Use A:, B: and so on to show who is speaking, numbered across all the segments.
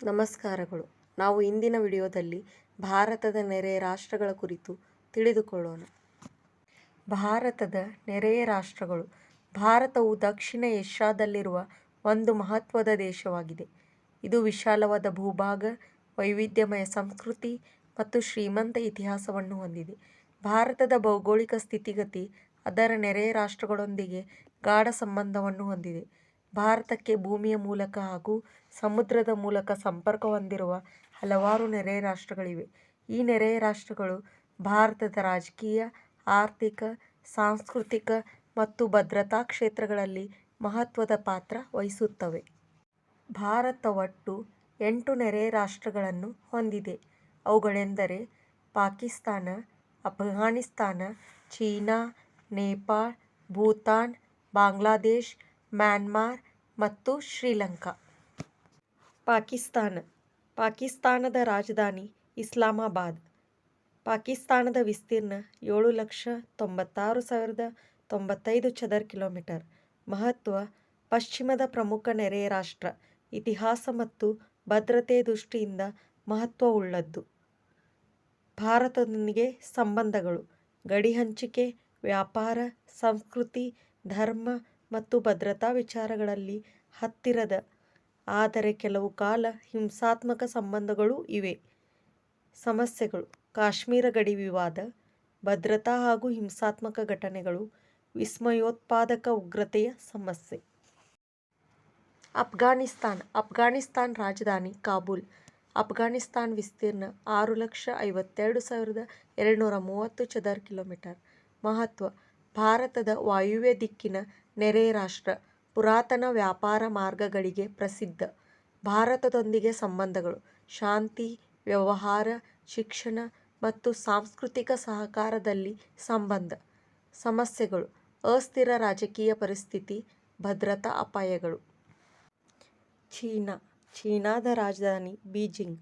A: ನಮಸ್ಕಾರಗಳು. ನಾವು ಇಂದಿನ ವಿಡಿಯೋದಲ್ಲಿ ಭಾರತದ ನೆರೆಯ ರಾಷ್ಟ್ರಗಳ ಕುರಿತು ತಿಳಿದುಕೊಳ್ಳೋಣ. ಭಾರತದ ನೆರೆಯ ರಾಷ್ಟ್ರಗಳು ಭಾರತವು ದಕ್ಷಿಣ ಏಷ್ಯಾದಲ್ಲಿರುವ ಒಂದು ಮಹತ್ವದ ದೇಶವಾಗಿದೆ. ಇದು ವಿಶಾಲವಾದ ಭೂಭಾಗ, ವೈವಿಧ್ಯಮಯ ಸಂಸ್ಕೃತಿ ಮತ್ತು ಶ್ರೀಮಂತ ಇತಿಹಾಸವನ್ನು ಹೊಂದಿದೆ. ಭಾರತದ ಭೌಗೋಳಿಕ ಸ್ಥಿತಿಗತಿ ಅದರ ನೆರೆಯ ರಾಷ್ಟ್ರಗಳೊಂದಿಗೆ ಗಾಢ ಸಂಬಂಧವನ್ನು ಹೊಂದಿದೆ. ಭಾರತಕ್ಕೆ ಭೂಮಿಯ ಮೂಲಕ ಹಾಗೂ ಸಮುದ್ರದ ಮೂಲಕ ಸಂಪರ್ಕ ಹೊಂದಿರುವ ಹಲವಾರು ನೆರೆಯ ರಾಷ್ಟ್ರಗಳಿವೆ. ಈ ನೆರೆಯ ರಾಷ್ಟ್ರಗಳು ಭಾರತದ ರಾಜಕೀಯ, ಆರ್ಥಿಕ, ಸಾಂಸ್ಕೃತಿಕ ಮತ್ತು ಭದ್ರತಾ ಕ್ಷೇತ್ರಗಳಲ್ಲಿ ಮಹತ್ವದ ಪಾತ್ರ ವಹಿಸುತ್ತವೆ. ಭಾರತ ಒಟ್ಟು ಎಂಟು ನೆರೆ ರಾಷ್ಟ್ರಗಳನ್ನು ಹೊಂದಿದೆ. ಅವುಗಳೆಂದರೆ ಪಾಕಿಸ್ತಾನ, ಅಫ್ಘಾನಿಸ್ತಾನ, ಚೀನಾ, ನೇಪಾಳ, ಭೂತಾನ್, ಬಾಂಗ್ಲಾದೇಶ ಮ್ಯಾನ್ಮಾರ್ ಮತ್ತು ಶ್ರೀಲಂಕಾ. ಪಾಕಿಸ್ತಾನ. ಪಾಕಿಸ್ತಾನದ ರಾಜಧಾನಿ ಇಸ್ಲಾಮಾಬಾದ್. ಪಾಕಿಸ್ತಾನದ ವಿಸ್ತೀರ್ಣ ಏಳು ಲಕ್ಷ ತೊಂಬತ್ತಾರು ಸಾವಿರದ ತೊಂಬತ್ತೈದು ಚದರ ಕಿಲೋಮೀಟರ್. ಮಹತ್ವ, ಪಶ್ಚಿಮದ ಪ್ರಮುಖ ನೆರೆಯ ರಾಷ್ಟ್ರ. ಇತಿಹಾಸ ಮತ್ತು ಭದ್ರತೆ ದೃಷ್ಟಿಯಿಂದ ಮಹತ್ವವುಳ್ಳದ್ದು. ಭಾರತದೊಂದಿಗೆ ಸಂಬಂಧಗಳು. ಗಡಿ ಹಂಚಿಕೆ, ವ್ಯಾಪಾರ, ಸಂಸ್ಕೃತಿ, ಧರ್ಮ ಮತ್ತು ಭದ್ರತಾ ವಿಚಾರಗಳಲ್ಲಿ ಹತ್ತಿರದ. ಆದರೆ ಕೆಲವು ಕಾಲ ಹಿಂಸಾತ್ಮಕ ಸಂಬಂಧಗಳೂ ಇವೆ. ಸಮಸ್ಯೆಗಳು, ಕಾಶ್ಮೀರ ಗಡಿ ವಿವಾದ, ಭದ್ರತಾ ಹಾಗೂ ಹಿಂಸಾತ್ಮಕ ಘಟನೆಗಳು, ವಿಸ್ಮಯೋತ್ಪಾದಕ ಉಗ್ರತೆಯ ಸಮಸ್ಯೆ. ಅಫ್ಘಾನಿಸ್ತಾನ್ ಅಫ್ಘಾನಿಸ್ತಾನ್ ರಾಜಧಾನಿ ಕಾಬೂಲ್. ಅಫ್ಘಾನಿಸ್ತಾನ್ ವಿಸ್ತೀರ್ಣ ಆರು ಲಕ್ಷ ಐವತ್ತೆರಡು ಸಾವಿರದ ಎರಡುನೂರ ಮೂವತ್ತು ಚದರ ಕಿಲೋಮೀಟರ್. ಮಹತ್ವ, ಭಾರತದ ವಾಯುವ್ಯ ದಿಕ್ಕಿನ ನೆರೆಯ ರಾಷ್ಟ್ರ, ಪುರಾತನ ವ್ಯಾಪಾರ ಮಾರ್ಗಗಳಿಗೆ ಪ್ರಸಿದ್ಧ. ಭಾರತದೊಂದಿಗೆ ಸಂಬಂಧಗಳು, ಶಾಂತಿ, ವ್ಯವಹಾರ, ಶಿಕ್ಷಣ ಮತ್ತು ಸಾಂಸ್ಕೃತಿಕ ಸಹಕಾರದಲ್ಲಿ ಸಂಬಂಧ. ಸಮಸ್ಯೆಗಳು, ಅಸ್ಥಿರ ರಾಜಕೀಯ ಪರಿಸ್ಥಿತಿ, ಭದ್ರತಾ ಅಪಾಯಗಳು. ಚೀನಾ, ಚೀನಾದ ರಾಜಧಾನಿ ಬೀಜಿಂಗ್.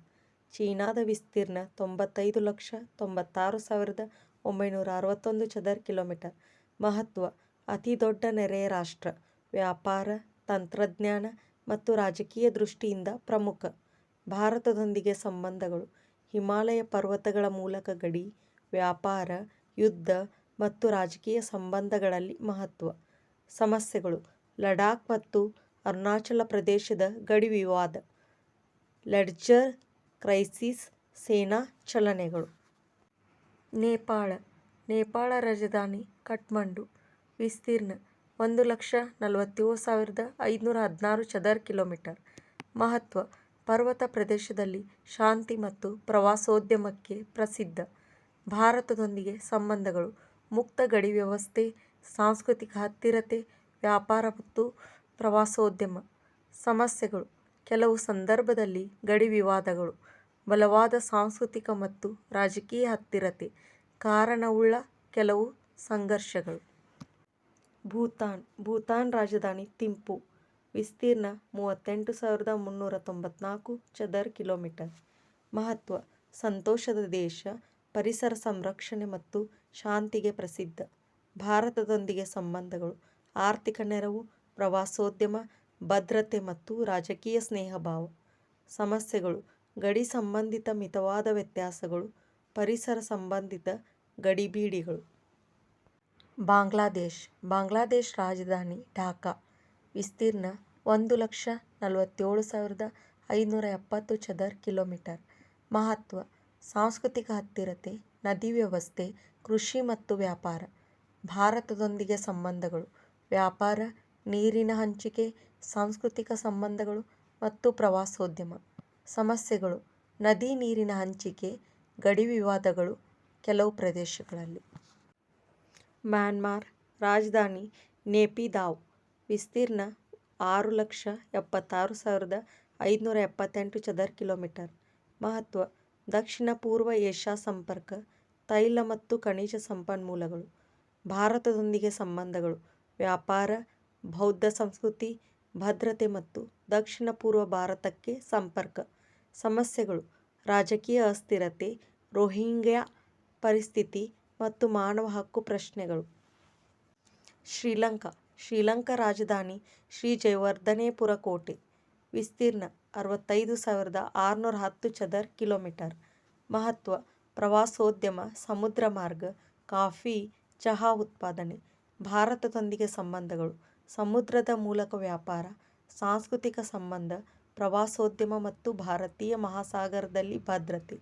A: ಚೀನಾದ ವಿಸ್ತೀರ್ಣ ತೊಂಬತ್ತೈದು ಲಕ್ಷ ತೊಂಬತ್ತಾರು ಸಾವಿರದ ಒಂಬೈನೂರ ಅರವತ್ತೊಂದು ಚದರ ಕಿಲೋಮೀಟರ್. ಮಹತ್ವ ಅತಿದೊಡ್ಡ ನೆರೆಯ ರಾಷ್ಟ್ರ, ವ್ಯಾಪಾರ, ತಂತ್ರಜ್ಞಾನ ಮತ್ತು ರಾಜಕೀಯ ದೃಷ್ಟಿಯಿಂದ ಪ್ರಮುಖ. ಭಾರತದೊಂದಿಗೆ ಸಂಬಂಧಗಳು, ಹಿಮಾಲಯ ಪರ್ವತಗಳ ಮೂಲಕ ಗಡಿ, ವ್ಯಾಪಾರ, ಯುದ್ಧ ಮತ್ತು ರಾಜಕೀಯ ಸಂಬಂಧಗಳಲ್ಲಿ ಮಹತ್ವ. ಸಮಸ್ಯೆಗಳು, ಲಡಾಖ್ ಮತ್ತು ಅರುಣಾಚಲ ಪ್ರದೇಶದ ಗಡಿ ವಿವಾದ, ಲೆಡ್ಜರ್ ಕ್ರೈಸಿಸ್ ಸೇನಾ ಚಲನೆಗಳು. ನೇಪಾಳ ನೇಪಾಳ ರಾಜಧಾನಿ ಕಠ್ಮಂಡು ವಿಸ್ತೀರ್ಣ ಒಂದು ಲಕ್ಷ ನಲವತ್ತೇಳು ಸಾವಿರದ ಐದುನೂರ ಹದಿನಾರು ಚದರ ಕಿಲೋಮೀಟರ್. ಮಹತ್ವ, ಪರ್ವತ ಪ್ರದೇಶದಲ್ಲಿ ಶಾಂತಿ ಮತ್ತು ಪ್ರವಾಸೋದ್ಯಮಕ್ಕೆ ಪ್ರಸಿದ್ಧ. ಭಾರತದೊಂದಿಗೆ ಸಂಬಂಧಗಳು, ಮುಕ್ತ ಗಡಿ ವ್ಯವಸ್ಥೆ, ಸಾಂಸ್ಕೃತಿಕ ಹತ್ತಿರತೆ, ವ್ಯಾಪಾರ ಮತ್ತು ಪ್ರವಾಸೋದ್ಯಮ. ಸಮಸ್ಯೆಗಳು, ಕೆಲವು ಸಂದರ್ಭದಲ್ಲಿ ಗಡಿ ವಿವಾದಗಳು, ಬಲವಾದ ಸಾಂಸ್ಕೃತಿಕ ಮತ್ತು ರಾಜಕೀಯ ಹತ್ತಿರತೆ, ಕಾರಣವುಳ್ಳ ಕೆಲವು ಸಂಘರ್ಷಗಳು. ಭೂತಾನ್ ಭೂತಾನ್ ರಾಜಧಾನಿ ಥಿಂಪು ವಿಸ್ತೀರ್ಣ ಮೂವತ್ತೆಂಟು ಸಾವಿರದ ಮುನ್ನೂರ ತೊಂಬತ್ನಾಲ್ಕು ಚದರ ಕಿಲೋಮೀಟರ್. ಮಹತ್ವ, ಸಂತೋಷದ ದೇಶ, ಪರಿಸರ ಸಂರಕ್ಷಣೆ ಮತ್ತು ಶಾಂತಿಗೆ ಪ್ರಸಿದ್ಧ. ಭಾರತದೊಂದಿಗೆ ಸಂಬಂಧಗಳು, ಆರ್ಥಿಕ ನೆರವು, ಪ್ರವಾಸೋದ್ಯಮ, ಭದ್ರತೆ ಮತ್ತು ರಾಜಕೀಯ ಸ್ನೇಹಭಾವ. ಸಮಸ್ಯೆಗಳು, ಗಡಿ ಸಂಬಂಧಿತ ಮಿತವಾದ ವ್ಯತ್ಯಾಸಗಳು, ಪರಿಸರ ಸಂಬಂಧಿತ ಗಡಿಬಿಡಿಗಳು. ಬಾಂಗ್ಲಾದೇಶ, ಬಾಂಗ್ಲಾದೇಶ್ ರಾಜಧಾನಿ ಢಾಕಾ. ವಿಸ್ತೀರ್ಣ ಒಂದು ಲಕ್ಷ ನಲವತ್ತೇಳು ಸಾವಿರದ ಐದುನೂರ ಎಪ್ಪತ್ತು ಚದರ ಕಿಲೋಮೀಟರ್. ಮಹತ್ವ, ಸಾಂಸ್ಕೃತಿಕ ಹತ್ತಿರತೆ, ನದಿ ವ್ಯವಸ್ಥೆ, ಕೃಷಿ ಮತ್ತು ವ್ಯಾಪಾರ. ಭಾರತದೊಂದಿಗೆ ಸಂಬಂಧಗಳು, ವ್ಯಾಪಾರ, ನೀರಿನ ಹಂಚಿಕೆ, ಸಾಂಸ್ಕೃತಿಕ ಸಂಬಂಧಗಳು ಮತ್ತು ಪ್ರವಾಸೋದ್ಯಮ. ಸಮಸ್ಯೆಗಳು, ನದಿ ನೀರಿನ ಹಂಚಿಕೆ, ಗಡಿ ವಿವಾದಗಳು ಕೆಲವು ಪ್ರದೇಶಗಳಲ್ಲಿ. ಮ್ಯಾನ್ಮಾರ್ ರಾಜಧಾನಿ ನೇಪಿದಾವ್. ವಿಸ್ತೀರ್ಣ ಆರು ಲಕ್ಷ ಎಪ್ಪತ್ತಾರು ಸಾವಿರದ ಐದುನೂರ ಎಪ್ಪತ್ತೆಂಟು ಚದರ ಕಿಲೋಮೀಟರ್. ಮಹತ್ವ, ದಕ್ಷಿಣ ಪೂರ್ವ ಏಷ್ಯಾ ಸಂಪರ್ಕ, ತೈಲ ಮತ್ತು ಖನಿಜ ಸಂಪನ್ಮೂಲಗಳು, ಭಾರತದೊಂದಿಗೆ ಸಂಬಂಧಗಳು, ವ್ಯಾಪಾರ, ಬೌದ್ಧ ಸಂಸ್ಕೃತಿ, ಭದ್ರತೆ ಮತ್ತು ದಕ್ಷಿಣ ಪೂರ್ವ ಭಾರತಕ್ಕೆ ಸಂಪರ್ಕ, ಸಮಸ್ಯೆಗಳು, ರಾಜಕೀಯ ಅಸ್ಥಿರತೆ, ರೋಹಿಂಗ್ಯಾ ಪರಿಸ್ಥಿತಿ ಮತ್ತು ಮಾನವ ಹಕ್ಕು ಪ್ರಶ್ನೆಗಳು ಶ್ರೀಲಂಕಾ ಶ್ರೀಲಂಕಾ ರಾಜಧಾನಿ ಶ್ರೀ ಜಯವರ್ಧನೇಪುರ ಕೋಟೆ ವಿಸ್ತೀರ್ಣ ಅರವತ್ತೈದು ಸಾವಿರದ ಆರುನೂರ ಹತ್ತು ಚದರ ಕಿಲೋಮೀಟರ್. ಮಹತ್ವ ಪ್ರವಾಸೋದ್ಯಮ ಸಮುದ್ರ ಮಾರ್ಗ ಕಾಫಿ, ಚಹಾ ಉತ್ಪಾದನೆ. ಭಾರತದೊಂದಿಗೆ ಸಂಬಂಧಗಳು ಸಮುದ್ರದ ಮೂಲಕ ವ್ಯಾಪಾರ, ಸಾಂಸ್ಕೃತಿಕ ಸಂಬಂಧ, ಪ್ರವಾಸೋದ್ಯಮ ಮತ್ತು ಭಾರತೀಯ ಮಹಾಸಾಗರದಲ್ಲಿ ಭದ್ರತೆ.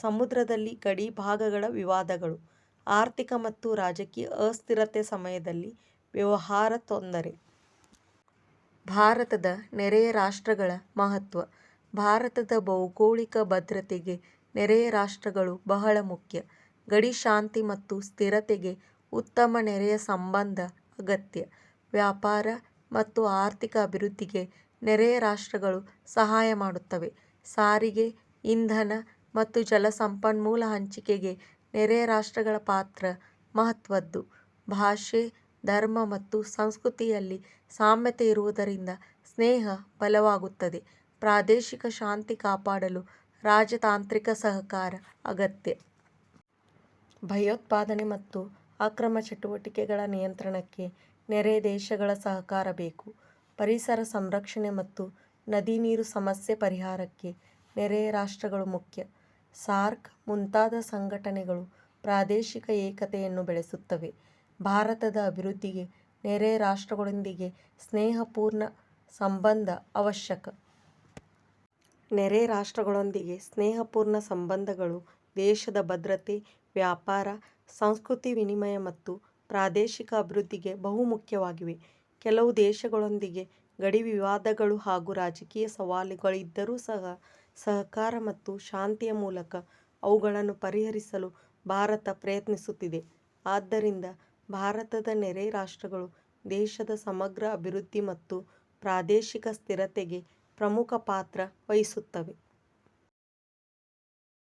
A: ಸಮುದ್ರದಲ್ಲಿ ಗಡಿ ಭಾಗಗಳ ವಿವಾದಗಳು, ಆರ್ಥಿಕ ಮತ್ತು ರಾಜಕೀಯ ಅಸ್ಥಿರತೆ ಸಮಯದಲ್ಲಿ ವ್ಯವಹಾರ ತೊಂದರೆ. ಭಾರತದ ನೆರೆಯ ರಾಷ್ಟ್ರಗಳ ಮಹತ್ವ ಭಾರತದ ಭೌಗೋಳಿಕ ಭದ್ರತೆಗೆ ನೆರೆಯ ರಾಷ್ಟ್ರಗಳು ಬಹಳ ಮುಖ್ಯ. ಗಡಿ ಶಾಂತಿ ಮತ್ತು ಸ್ಥಿರತೆಗೆ ಉತ್ತಮ ನೆರೆಯ ಸಂಬಂಧ ಅಗತ್ಯ. ವ್ಯಾಪಾರ ಮತ್ತು ಆರ್ಥಿಕ ಅಭಿವೃದ್ಧಿಗೆ ನೆರೆಯ ರಾಷ್ಟ್ರಗಳು ಸಹಾಯ ಮಾಡುತ್ತವೆ. ಸಾರಿಗೆ, ಇಂಧನ ಮತ್ತು ಜಲಸಂಪನ್ಮೂಲ ಹಂಚಿಕೆಗೆ ನೆರೆಯ ರಾಷ್ಟ್ರಗಳ ಪಾತ್ರ ಮಹತ್ವದ್ದು. ಭಾಷೆ, ಧರ್ಮ ಮತ್ತು ಸಂಸ್ಕೃತಿಯಲ್ಲಿ ಸಾಮ್ಯತೆ ಇರುವುದರಿಂದ ಸ್ನೇಹ ಬಲವಾಗುತ್ತದೆ. ಪ್ರಾದೇಶಿಕ ಶಾಂತಿ ಕಾಪಾಡಲು ರಾಜತಾಂತ್ರಿಕ ಸಹಕಾರ ಅಗತ್ಯ. ಭಯೋತ್ಪಾದನೆ ಮತ್ತು ಅಕ್ರಮ ಚಟುವಟಿಕೆಗಳ ನಿಯಂತ್ರಣಕ್ಕೆ ನೆರೆ ದೇಶಗಳ ಸಹಕಾರ ಬೇಕು. ಪರಿಸರ ಸಂರಕ್ಷಣೆ ಮತ್ತು ನದಿ ನೀರು ಸಮಸ್ಯೆ ಪರಿಹಾರಕ್ಕೆ ನೆರೆಯ ರಾಷ್ಟ್ರಗಳು ಮುಖ್ಯ. ಸಾರ್ಕ್ ಮುಂತಾದ ಸಂಘಟನೆಗಳು ಪ್ರಾದೇಶಿಕ ಏಕತೆಯನ್ನು ಬೆಳೆಸುತ್ತವೆ. ಭಾರತದ ಅಭಿವೃದ್ಧಿಗೆ ನೆರೆ ರಾಷ್ಟ್ರಗಳೊಂದಿಗೆ ಸ್ನೇಹಪೂರ್ಣ ಸಂಬಂಧ ಅವಶ್ಯಕ. ನೆರೆ ರಾಷ್ಟ್ರಗಳೊಂದಿಗೆ ಸ್ನೇಹಪೂರ್ಣ ಸಂಬಂಧಗಳು ದೇಶದ ಭದ್ರತೆ, ವ್ಯಾಪಾರ, ಸಂಸ್ಕೃತಿ ವಿನಿಮಯ ಮತ್ತು ಪ್ರಾದೇಶಿಕ ಅಭಿವೃದ್ಧಿಗೆ ಬಹುಮುಖ್ಯವಾಗಿವೆ. ಕೆಲವು ದೇಶಗಳೊಂದಿಗೆ ಗಡಿ ವಿವಾದಗಳು ಹಾಗೂ ರಾಜಕೀಯ ಸವಾಲುಗಳಿದ್ದರೂ ಸಹ, ಸಹಕಾರ ಮತ್ತು ಶಾಂತಿಯ ಮೂಲಕ ಅವುಗಳನ್ನು ಪರಿಹರಿಸಲು ಭಾರತ ಪ್ರಯತ್ನಿಸುತ್ತಿದೆ. ಆದ್ದರಿಂದ ಭಾರತದ ನೆರೆ ರಾಷ್ಟ್ರಗಳು ದೇಶದ ಸಮಗ್ರ ಅಭಿವೃದ್ಧಿ ಮತ್ತು ಪ್ರಾದೇಶಿಕ ಸ್ಥಿರತೆಗೆ ಪ್ರಮುಖ ಪಾತ್ರ ವಹಿಸುತ್ತವೆ.